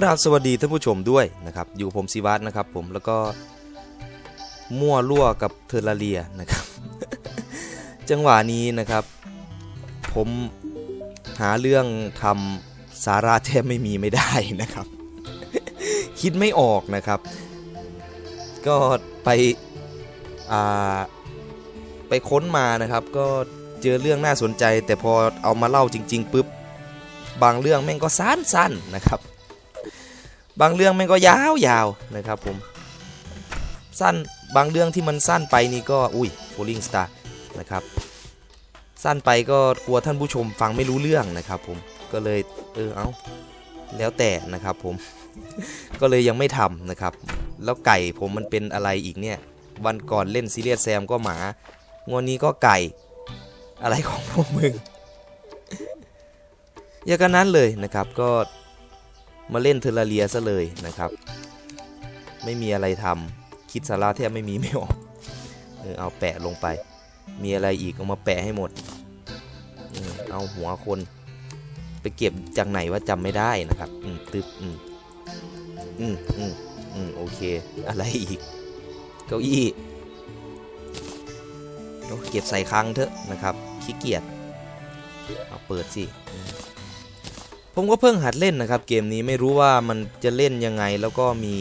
กราบสวัสดีท่านผู้ชมด้วยนะครับ อยู่ผมศิวัตนะครับ ผมแล้วก็มั่วลั่วกับเทอร์ราเรียนะครับ จังหวะนี้นะครับ ผมหาเรื่องทำสาระแทบไม่มีไม่ได้นะครับ คิดไม่ออกนะครับ ก็ไปไปค้นมานะครับ ก็เจอเรื่องน่าสนใจ แต่พอเอามาเล่าจริง ๆปุ๊บบางเรื่องแม่งก็สั้นๆนะครับ บางเรื่องม่งก็ยาวๆนะครับผม สั้นบางเรื่องที่มันสั้นไปนี่ก็อุ้ย Falling Star นะครับ สั้นไปก็กลัวท่านผู้ชมฟังไม่รู้เรื่องนะครับผมก็เลยเออเอาแล้วแต่นะครับผม ก็เลยยังไม่ทำนะครับ แล้วไก่ผมมันเป็นอะไรอีกเนี่ย วันก่อนเล่นซีเรียสแซมก็หมางวดนี้ก็ไก่อะไรของพวกมึงอย่างกันนั้นเลยนะครับก็ มาเล่นเทอร์เรียซะเลยนะครับ ไม่มีอะไรทำคิดสาระแทบไม่มีไม่ออกเออเอาแปะลงไป มีอะไรอีกเอามาแปะให้หมดเออเอาหัวคน ไปเก็บจากไหนว่าจำไม่ได้นะครับ อืมตึบอืมอืมอืมอืมโอเค อะไรอีก เก้าอี้เก็บใส่คลังเถอะนะครับ ขี้เกียจ เอาเปิดสิ ผมก็เพิ่งหัดเล่นนะครับ เกมนี้ไม่รู้ว่ามันจะเล่นยังไงแล้วก็มี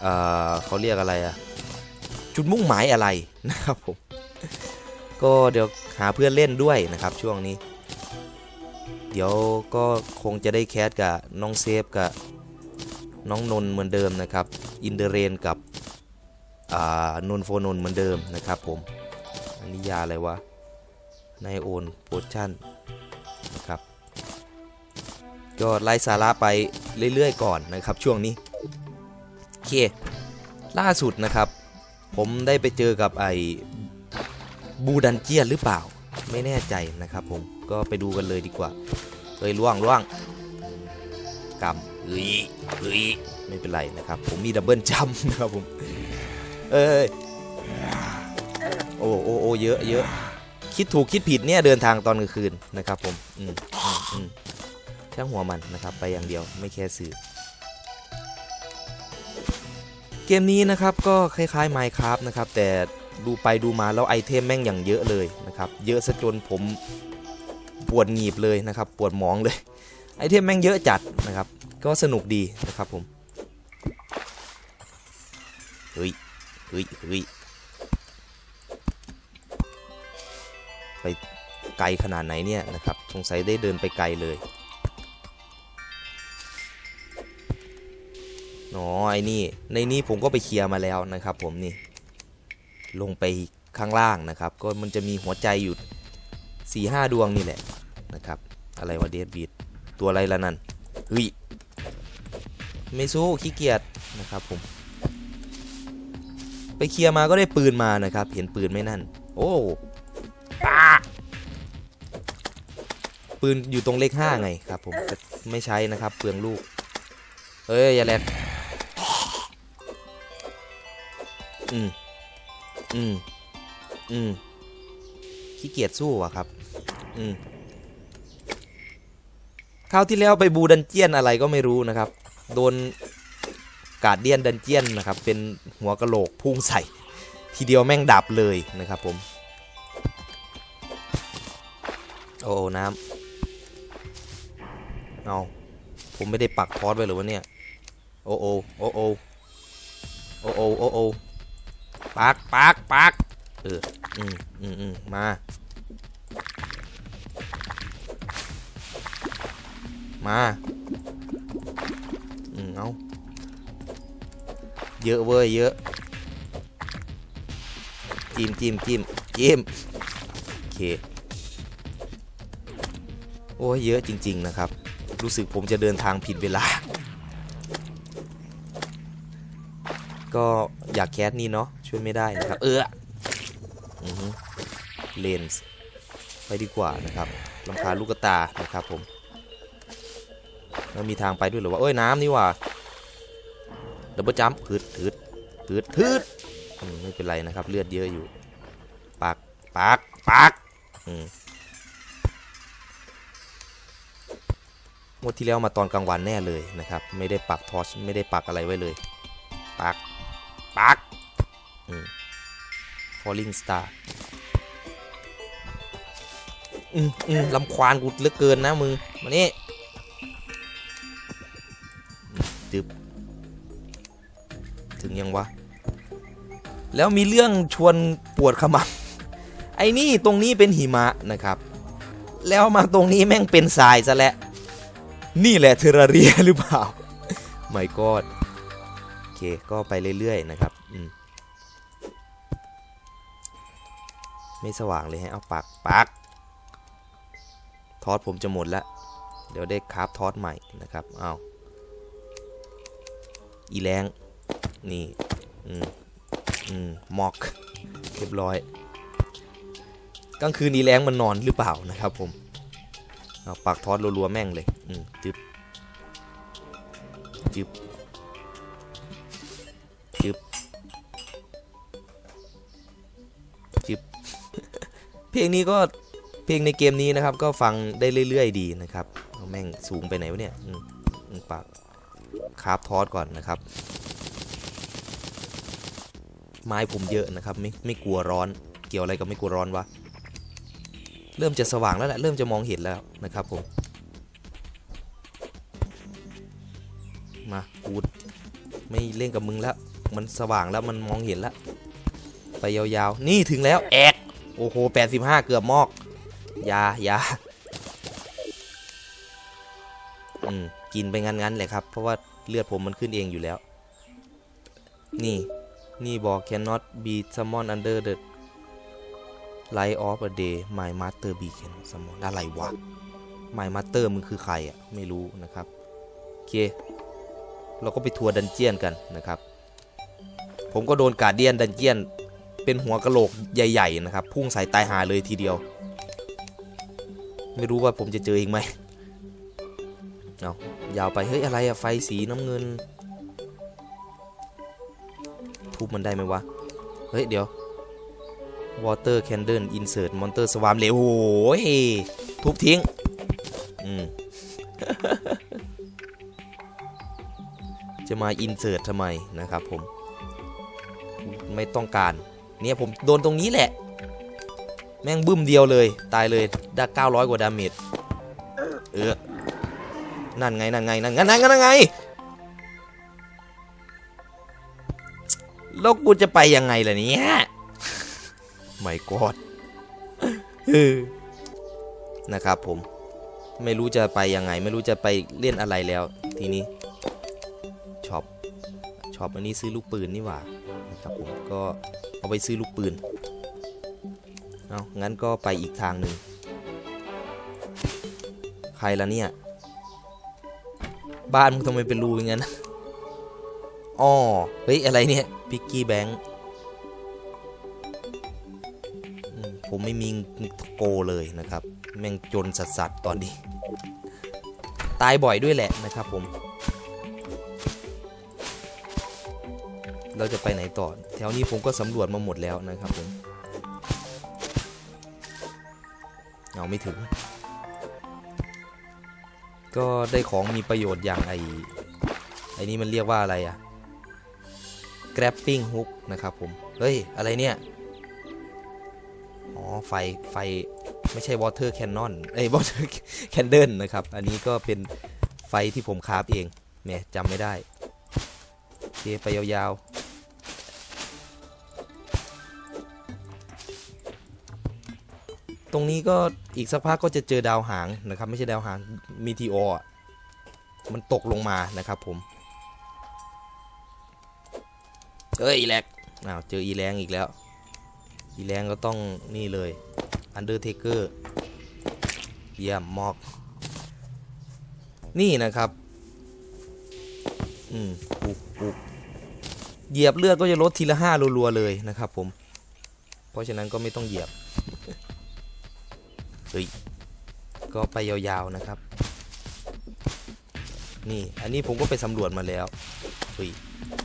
เอ่อเขาเรียกอะไรอะจุดมุ่งหมายอะไรนะครับผมก็เดี๋ยวหาเพื่อนเล่นด้วยนะครับช่วงนี้ เดี๋ยวก็คงจะได้แคสกับน้องเซฟกับน้องนน์เหมือนเดิมนะครับ อินเดเรนกับอ่านน์โฟนนเหมือนเดิมนะครับผมอันนี้ยาอะไรวะไนโอนโพชั่น ก็ไล่สาระไปเรื่อยๆก่อนนะครับ ช่วงนี้โอเคล่าสุดนะครับ ผมได้ไปเจอกับไอ้บูดันเจียนหรือเปล่า ไม่แน่ใจนะครับผมก็ไปดูกันเลยดีกว่าเฮ้ยล่วงล่วงกำเฮ้ยเฮ้ยไม่เป็นไรนะครับ ผมมีดับเบิลจัมนะครับผมเอ้ยโอ้โอ้โอ้เยอะเยอะคิดถูกคิดผิดเนี่ยเดินทางตอนกลางคืนนะครับผมอืมอืม ช่างหัวมันนะครับไปอย่างเดียวไม่แค่สื่อ เกมนี้นะครับก็คล้ายๆ Minecraft นะครับแต่ดูไปดูมาแล้วไอเทมแม่งอย่างเยอะเลยนะครับเยอะซะจนผมปวดหงีบเลยนะครับปวดหมองเลยไอเทมแม่งเยอะจัดนะครับก็สนุกดีนะครับผมเฮ้ยเฮ้ยเฮ้ยไปไกลขนาดไหนเนี่ยนะครับสงสัยได้เดินไปไกลเลย อ๋อไอ้นี่ในนี้ผมก็ไปเคลียร์มาแล้วนะครับ ผมนี่ลงไปข้างล่างนะครับ ก็มันจะมีหัวใจอยู่4ี่ห้าดวงนี่แหละนะครับ อะไรวะเดดบีดตัวอะไรละนั่นเฮ้ยไม่สู้ขี้เกียจนะครับผม ไปเคลียร์มาก็ได้ปืนมานะครับ เห็นปืนไหมนั่น โอ้ปืนอยู่ตรงเลขห้าไงครับ ผมไม่ใช้นะครับ เปลืองลูกเอ้ยอย่าแลก อืม อืม อืม ขี้เกียจสู้ว่ะครับ อืมคราวที่แล้วไปบูดันเจียนอะไรก็ไม่รู้นะครับ โดนกาดเดียนดันเจียนนะครับ เป็นหัวกะโหลกพุ่งใส่ ทีเดียวแม่งดับเลยนะครับผม โอ้น้ำเอาผมไม่ได้ปักพอดไว้หรือวะเนี่ย โอ้โอโอ้โอโอ้โอโอ้โอ ปักปักปักเอออืมอืมอืมมา มาอืมเอาเยอะเว้ยเยอะจิ้มจิ้มจิ้มจิ้มโอเคโอ้ยเยอะจริง ๆ นะครับ รู้สึกผมจะเดินทางผิดเวลา ก็อยากแคสนี่เนาะช่วยไม่ได้นะครับ เออเลนส์ไปดีกว่านะครับลำคาญลูกตานะครับผมแล้วมีทางไปด้วยเหรือว่าเอ้ยน้ำนี่ว่ะดับเบิลจัมป์ถืดถืดถืดถืดอืมไม่เป็นไรนะครับ เลือดเยอะอยู่ปักปักปักอืมงวดที่แล้วมาตอนกลางวันแน่เลยนะครับ ไม่ได้ปักทอชไม่ได้ปักอะไรไว้เลยปัก ปักอืม falling star อืมอืมลำควานกูเหลือเกินนะมึงมานี่จึบถึงยังวะ แล้วมีเรื่องชวนปวดขมับไอ้นี่ตรงนี้เป็นหิมะนะครับ แล้วมาตรงนี้แม่งเป็นทรายซะแล้วนี่แหละเทอราเรียหรือเปล่าไม่กอด ก็ไปเรื่อยๆนะครับอืมไม่สว่างเลยฮะเอาปักปักทอสผมจะหมดแล้วเดี๋ยวได้คราฟทอสใหม่นะครับเอาอีแรงนี่อืมอืมมอกเรียบร้อยกลางคืนอีแรงมันนอนหรือเปล่านะครับผมเอาปักทอสรัวๆแม่งเลย อืมจึบจึบ เพลงนี้ก็เพลงในเกมนี้นะครับ ก็ฟังได้เรื่อย ๆ ดีนะครับแม่งสูงไปไหนวะเนี่ยปักคราฟทอสก่อนนะครับ ไม้ผมเยอะนะครับ ไม่ไม่กลัวร้อน เกี่ยวอะไรกับไม่กลัวร้อนวะเริ่มจะสว่างแล้วแหละเริ่มจะมองเห็นแล้วนะครับผมมากูไม่เล่นกับมึงแล้ว มันสว่างแล้วมันมองเห็นแล้ว ไปยาวๆ นี่ถึงแล้วแอก โอ้โห85เกือบมอกยายาอืมกินไปงั้นๆเลยครับ เพราะว่าเลือดผมมันขึ้นเองอยู่แล้ว นี่ นี่บอก cannot be summon under the light of a day my master be can summon อะไรวะ my master มึงคือใครอะ ไม่รู้นะครับ โอเค เราก็ไปทัวร์ดันเจียนกันนะครับ ผมก็โดนกาเดียนดันเจียน เป็นหัวกะโหลกใหญ่ ๆ นะครับ พุ่งใส่ตายหาเลยทีเดียว ไม่รู้ว่าผมจะเจออีกไหมเอายาวไป เฮ้ย อะไรอะไฟสีน้ำเงิน ทุบมันได้ไหมวะ เฮ้ย เดี๋ยว water candle insert monster swarm เลยโอ้ยทุบทิ้ง อืม จะมา insert ทำไมนะครับผม ไม่ต้องการ เนี่ยผมโดนตรงนี้แหละ แม่งบึ้มเดียวเลย ตายเลยได้900กว่าดาเมจเออนั่นไงนั่นไงนั่นไงนั่นไงนั่นไง แล้วกูจะไปยังไงล่ะเนี่ยไม่กอดนะครับผม ไม่รู้จะไปยังไง ไม่รู้จะไปเล่นอะไรแล้ว ทีนี้ช็อปช็อปอันนี้ซื้อลูกปืนนี่หว่านะครับผมก็ เอาไปซื้อลูกปืน เอางั้นก็ไปอีกทางหนึ่ง ใครละเนี่ย บ้านมึงทำไมเป็นรูอย่างนั้น อ๋อ เฮ้ย อะไรเนี่ย พิกกี้แบงค์ผมไม่มีโกเลยนะครับ แม่งจนสัสๆตอนนี้ ตายบ่อยด้วยแหละนะครับผม เราจะไปไหนต่อ แถวนี้ผมก็สำรวจมาหมดแล้วนะครับผมเอาไม่ถึง ก็ได้ของมีประโยชน์อย่างไอไอนี้มันเรียกว่าอะไรอะ grappling hook นะครับผม เฮ้ย อะไรเนี่ย อ๋อ ไฟ ไฟ ไม่ใช่ water cannon เอ้ย water candle นะครับ อันนี้ก็เป็นไฟที่ผมคราฟเองแหมจำไม่ได้ โอเค ไปยาวๆ ตรงนี้ก็อีกสักพักก็จะเจอดาวหางนะครับ ไม่ใช่ดาวหางมีทีโอะมันตกลงมานะครับผมเอ้ยอีแลกอ้าวเจออีแรงอีกแล้ว อีแรงก็ต้องนี่เลย Undertaker เยี่ยมมอกนี่นะครับ อืมปุกปุกเหยียบเลือดก็จะลดทีละห้ารัวๆเลยนะครับผม เพราะฉะนั้นก็ไม่ต้องเหยียบ เฮ้ยก็ไปยาวๆนะครับ นี่อันนี้ผมก็ไปสำรวจมาแล้วเฮ้ย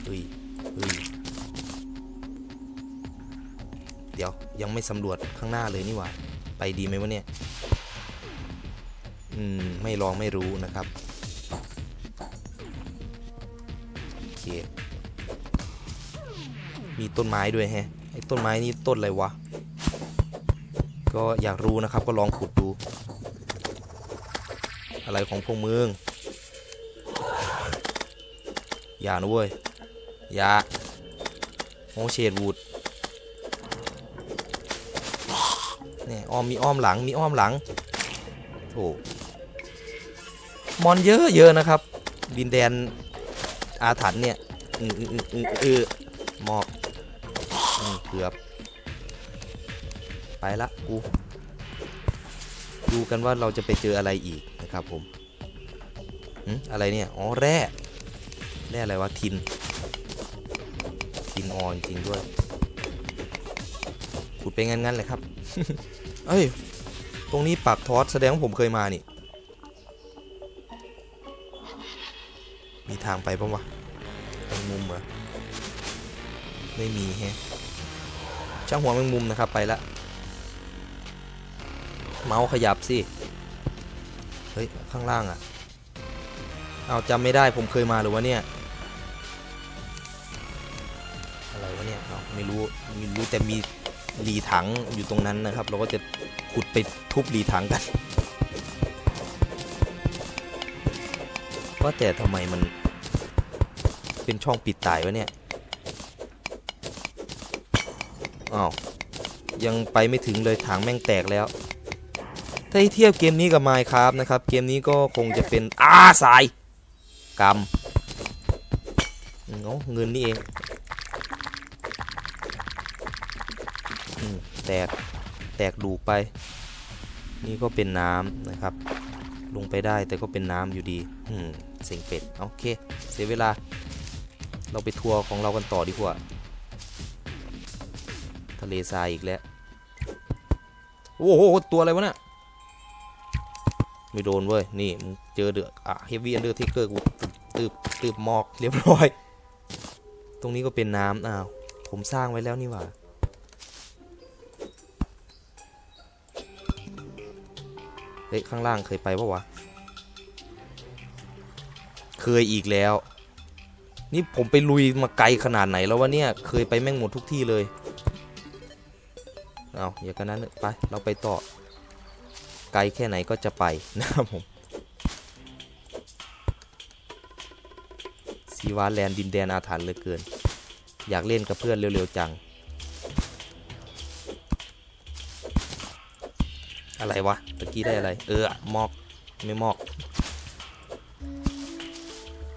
เฮ้ยเฮ้ยเดี๋ยวยังไม่สำรวจข้างหน้าเลยนี่หว่า ไปดีไหมวะเนี่ย อืม ไม่ลองไม่รู้นะครับโอเคมีต้นไม้ด้วยแฮะไอ้ต้นไม้นี่ต้นอะไรวะ ก็อยากรู้นะครับก็ลองขุดดู อะไรของพวกมึงอย่านะเว้ยอย่าโอเชดวูดเนี่ยอ้อมมีอ้อมหลังมีอ้อมหลังโถมอนเยอะเยอะนะครับ ดินแดนอาถรรพ์เนี่ยอืออืออืออือหมอกเกือบ ละกูดูกันว่าเราจะไปเจออะไรอีกนะครับผมอะไรเนี่ยอ๋อแร่แร่อะไรวะทินทินออนจริงด้วยขุดไปงั้นๆเลยครับ เอ้ย ตรงนี้ปากทอสแสดงว่าผมเคยมานี่ มีทางไปปะวะแมงมุมเหรอ ไม่มีแฮะช่างหัวแมงมุมนะครับไปละ เมาส์ขยับสิ เฮ้ย ข้างล่างอะ่ะ เอาจำไม่ได้ผมเคยมาหรือวะเนี่ย อะไรวะเนี่ยเอาไม่รู้ไม่รู้แต่มีรีถังอยู่ตรงนั้นนะครับ เราก็จะขุดไปทุบรีถังกันว่าแต่ทำไมมันเป็นช่องปิดตายวะเนี่ย อ้าว ยังไปไม่ถึงเลยถังแม่งแตกแล้ว ถ้าให้เทียบเกมนี้กับ Minecraft นะครับ เกมนี้ก็คงจะเป็นอ้าสายกำเงาเงินนี่เองแตกแตกดูไป นี่ก็เป็นน้ำนะครับ ลงไปได้แต่ก็เป็นน้ำอยู่ดีเสียงเป็ดโอเค เสียเวลา เราไปทัวร์ของเรากันต่อดีกว่า ทะเลทรายอีกแล้ว โอ้โห ตัวอะไรวะเนี่ย ไม่โดนเว้ย นี่มึงเจอเดืออะเฮฟวี่อันเดอร์เทเกอร์กูตืบตืบหมอกเรียบร้อย ตรงนี้ก็เป็นน้ำอ้าว ผมสร้างไว้แล้วนี่หว่าเฮ้ยข้างล่างเคยไปปะวะ เคยอีกแล้ว นี่ผมไปลุยมาไกลขนาดไหนแล้ววะเนี่ย เคยไปแม่งหมดทุกที่เลย เอาอย่ากันนั้นไป เราไปต่อ ลแค่ไหนก็จะไปนะครับผมซีวาแลนดินแดนอาถรรพ์เหลือเกิน อยากเล่นกับเพื่อนเร็วๆจัง อะไรวะตะกี้ได้อะไร เออหมอกไม่หมอก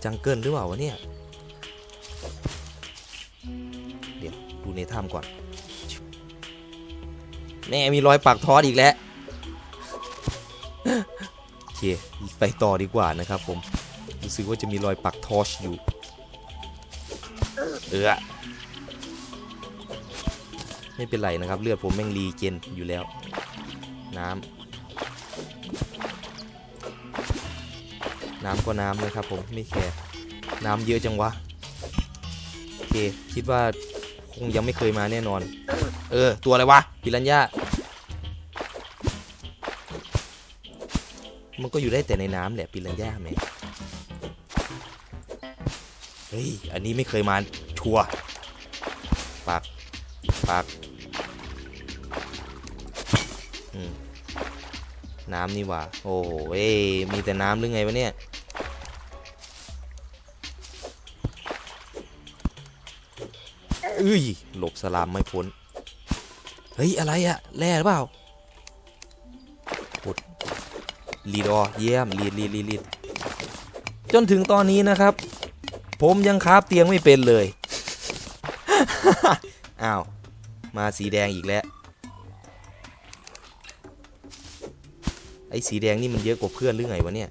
จังเกิลหรือเปล่าวะเนี่ย เดี๋ยว ดูในถ้ำก่อน แน่มีรอยปักทอดอีกแล้ว เคไปต่อดีกว่านะครับผมรู้สึกว่าจะมีรอยปักทอชอยู่ เออไม่เป็นไรนะครับ เลือดผมแม่งรีเจนอยู่แล้ว น้ำน้ำก็น้ำนะครับผมไม่แคร์น้ำเยอะจังวะโอเคคิดว่าคงยังไม่เคยมาแน่นอน เออ ตัวอะไรวะปิรันย่า มันก็อยู่ได้แต่ในน้ำแหละปิรันย่าไหมเฮ้ย อันนี้ไม่เคยมาชัวร์ปากปากน้ำนี่หว่า โอ้โหเอ้ยมีแต่น้ำหรือไงวะเนี่ย เอ้ย หลบสลามไม่พ้น เฮ้ย อะไรอะแร่หรือเปล่า ลีดอเยี่ยมลีดลีดลีดลดจนถึงตอนนี้นะครับ ผมยังคาบเตียงไม่เป็นเลยอ้าวมาสีแดงอีกแล้วไอ้สีแดงนี่มันเยอะกว่าเพื่อนหรือไงวะเนี่ย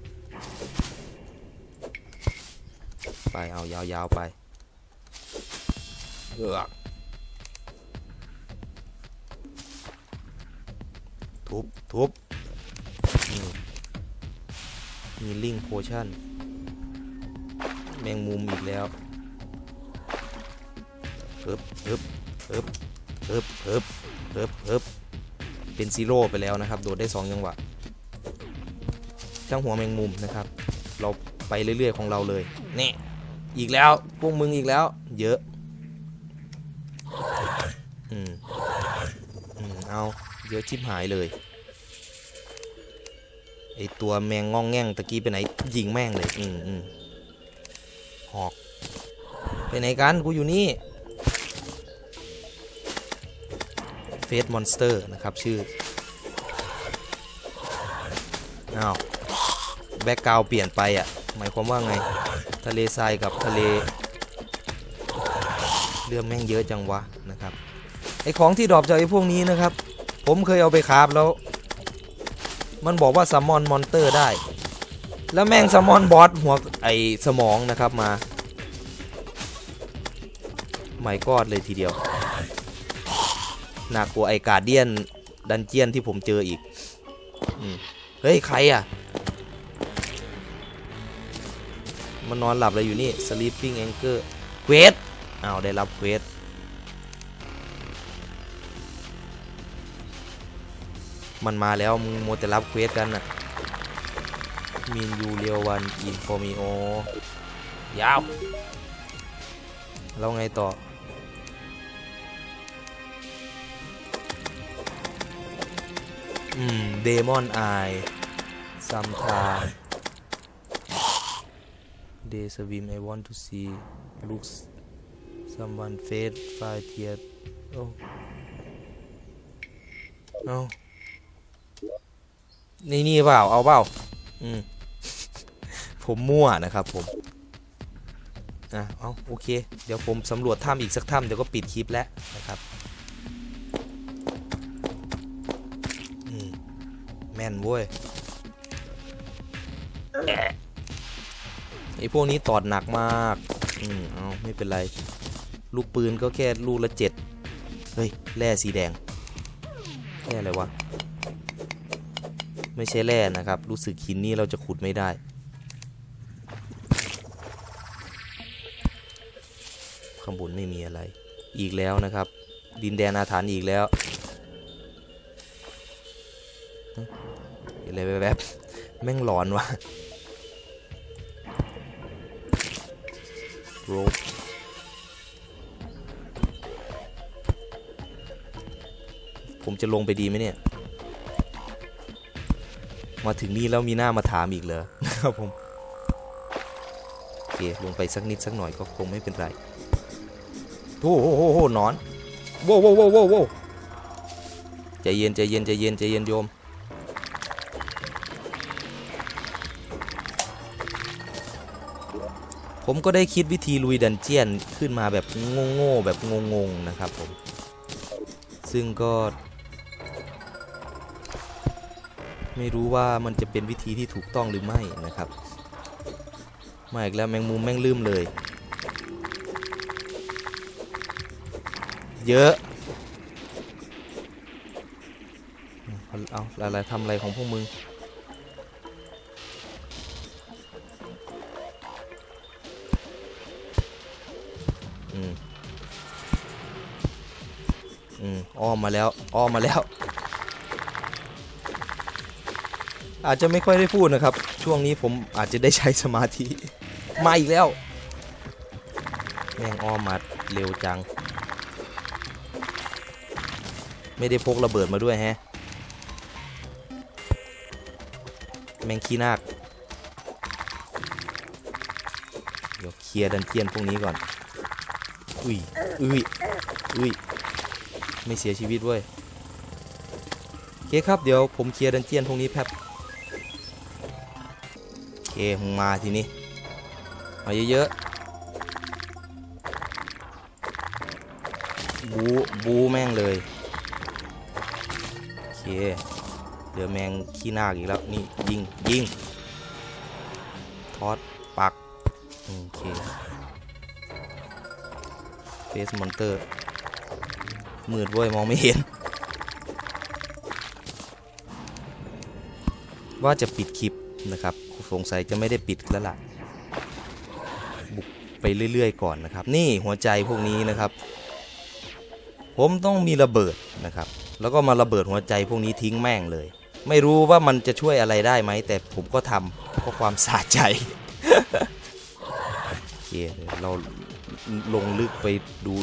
ไปเอายาวๆไปเออกทุบทุบ มีลิงโพชั่น แมงมุมอีกแล้วเฮิบเฮิบเฮิบเฮิบเฮิบเฮิบเฮิบเป็นซีโร่ไปแล้วนะครับ โดดได้สองจังหวะช่างหัวแมงมุมนะครับ เราไปเรื่อยๆของเราเลยนี่อีกแล้วพวกมึงอีกแล้ว เยอะอืมอืมเอาเยอะชิบหายเลย ไอตัวแมงง่องแง่งตะกี้ไปไหนยิงแม่งเลยอืมอืมหอกไปไหนกันกูอยู่นี่เฟสมอนสเตอร์นะครับชื่ออ้าวแบ็กกราวเปลี่ยนไปอะ หมายความว่าไง ทะเลทรายกับทะเล เรื่องแม่งเยอะจังวะนะครับไอของที่ดรอปจากไอพวกนี้นะครับ ผมเคยเอาไปคราฟแล้ว มันบอกว่าซัมมอนมอนเตอร์ได้ แล้วแม่งซัมมอนบอสหัวไอสมองนะครับมาไม่กอดเลยทีเดียวหนักกว่าไอการเดียนดันเจียนที่ผมเจออีกอมเฮ้ย ใครอะ มันนอนหลับอะไรอยู่นี่ sleeping anchor เควสอ้าวได้รับเควส มันมาแล้วมึงโมแต่รับเควสกันน่ะมินยูเรียววันอินโฟมิโอยาวแล้วไงต่อ อืม เดมอนไอซัมทา They swim I want to see looks someone fade five tear oh no นี่นี่เปล่าเอาเปล่าอืมผมมั่วนะครับผมอะเอาโอเค เดี๋ยวผมสำรวจถ้ำอีกสักถ้ำเดี๋ยวก็ปิดคลิปแล้วนะครับอืมแม่นเว้ยไอ้พวกนี้ตอดหนักมาก อืมเอาไม่เป็นไร ลูกปืนก็แค่ลูกละเจ็ดเฮ้ยแร่สีแดงแร่อะไรวะ ไม่ใช่แร่นะครับ รู้สึกหินนี้เราจะขุดไม่ได้ ข้างบนไม่มีอะไร อีกแล้วนะครับ ดินแดนอาถรรพ์อีกแล้วเห็นอะไรแวบๆแม่งหลอนวะโรบผมจะลงไปดีไหมเนี่ย มาถึงนี่แล้วมีหน้ามาถามอีกเหรอนะครับผมโอเคลงไปสักนิดสักหน่อยก็คงไม่เป็นไรโอ้โหโอ้โหนอนโว้โว้วโว้โว้วโว้ใจเย็นใจเย็นใจเย็นใจเย็นโยมผมก็ได้คิดวิธีลุยดันเจียนขึ้นมาแบบโง่ๆแบบงงๆนะครับผม ซึ่งก็ ไม่รู้ว่ามันจะเป็นวิธีที่ถูกต้องหรือไม่นะครับ มาอีกแล้วแมงมุมแม่งลืมเลย เยอะเอาอาอะไรทำอะไรของพวกมึงอืม อืม อ้อมมาแล้ว อ้อมมาแล้ว อาจจะไม่ค่อยได้พูดนะครับ ช่วงนี้ผมอาจจะได้ใช้สมาธิ มาอีกแล้ว แม่งอ้อมมาเร็วจัง ไม่ได้พกระเบิดมาด้วยแฮะ แมงขี้นาคเดี๋ยวเคลียร์ดันเจียนพวกนี้ก่อน อุ้ย อุ้ย อุ้ย ไม่เสียชีวิตเว้ยโอเคครับ เดี๋ยวผมเคลียร์ดันเจียนพวกนี้แป๊บ มึงมาทีนี้เอาเยอะๆ บูบูแม่งเลย โอเค เดี๋ยวแมงขี้นาคอีกแล้ว นี่ยิงยิงทอดปัก โอเคเฟสมอนเตอร์ มืดเว้ย มองไม่เห็น ว่าจะปิดคลิปนะครับ สงสัยจะไม่ได้ปิดแล้วล่ะ บุกไปเรื่อย ๆ ก่อนนะครับ นี่หัวใจพวกนี้นะครับ ผมต้องมีระเบิดนะครับ แล้วก็มาระเบิดหัวใจพวกนี้ทิ้งแม่งเลย ไม่รู้ว่ามันจะช่วยอะไรได้ไหม แต่ผมก็ทำเพราะความสะใจโอเคเดี๋ยวเราลงลึกไปดู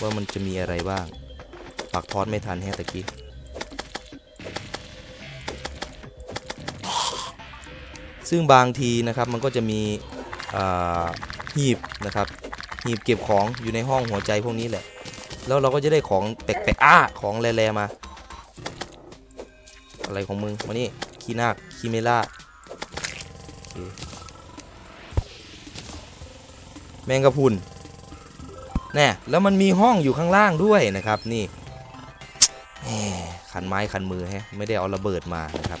ว่ามันจะมีอะไรบ้าง ปักทอดไม่ทันแฮะตะกี้ ซึ่งบางทีนะครับมันก็จะมีหีบนะครับหีบเก็บของอยู่ในห้องหัวใจพวกนี้แหละ แล้วเราก็จะได้ของแปลกๆอ้าของแร่ๆมา อะไรของมึงมานี่คีนาคคีเมล่าแมงกะพุนแน่แล้วมันมีห้องอยู่ข้างล่างด้วยนะครับนี่แหมขันไม้ขันมือแฮะไม่ได้เอาระเบิดมานะครับ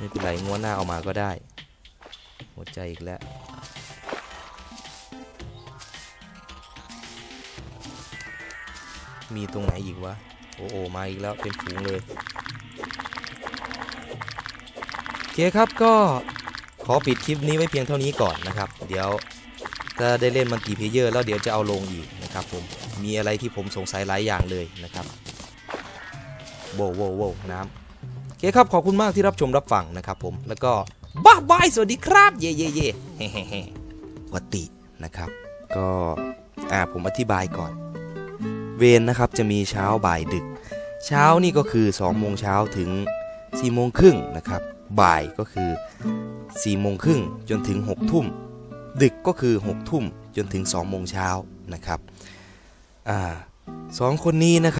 ไม่เป็นไรง้วนหน้าเอามาก็ได้ หัวใจอีกแล้ว มีตรงไหนอีกวะ โอ้โอมาอีกแล้ว เป็นฝูงเลยโอเคครับก็ขอปิดคลิปนี้ไว้เพียงเท่านี้ก่อนนะครับ เดี๋ยวถ้าได้เล่นมันตีเพเยอร์แล้วเดี๋ยวจะเอาลงอีกนะครับผม มีอะไรที่ผมสงสัยหลายอย่างเลยนะครับ โว้วโว้วโว้น้ำ เคครับ ขอบคุณมากที่รับชมรับฟังนะครับผม แล้วก็บ้ายบาย สวัสดีครับ เย่เย่เย่เฮ้เฮ้เฮ้ปกตินะครับ ก็อ่าผมอธิบายก่อน เวรนะครับจะมีเช้าบ่ายดึก เช้านี่ก็คือ2โมงเช้าถึง4โมงครึ่งนะครับ บ่ายก็คือ4โมงครึ่งจนถึง6ทุ่ม ดึกก็คือ6ทุ่มจนถึง2โมงเช้านะครับ อ่าสองคนนี้นะครับ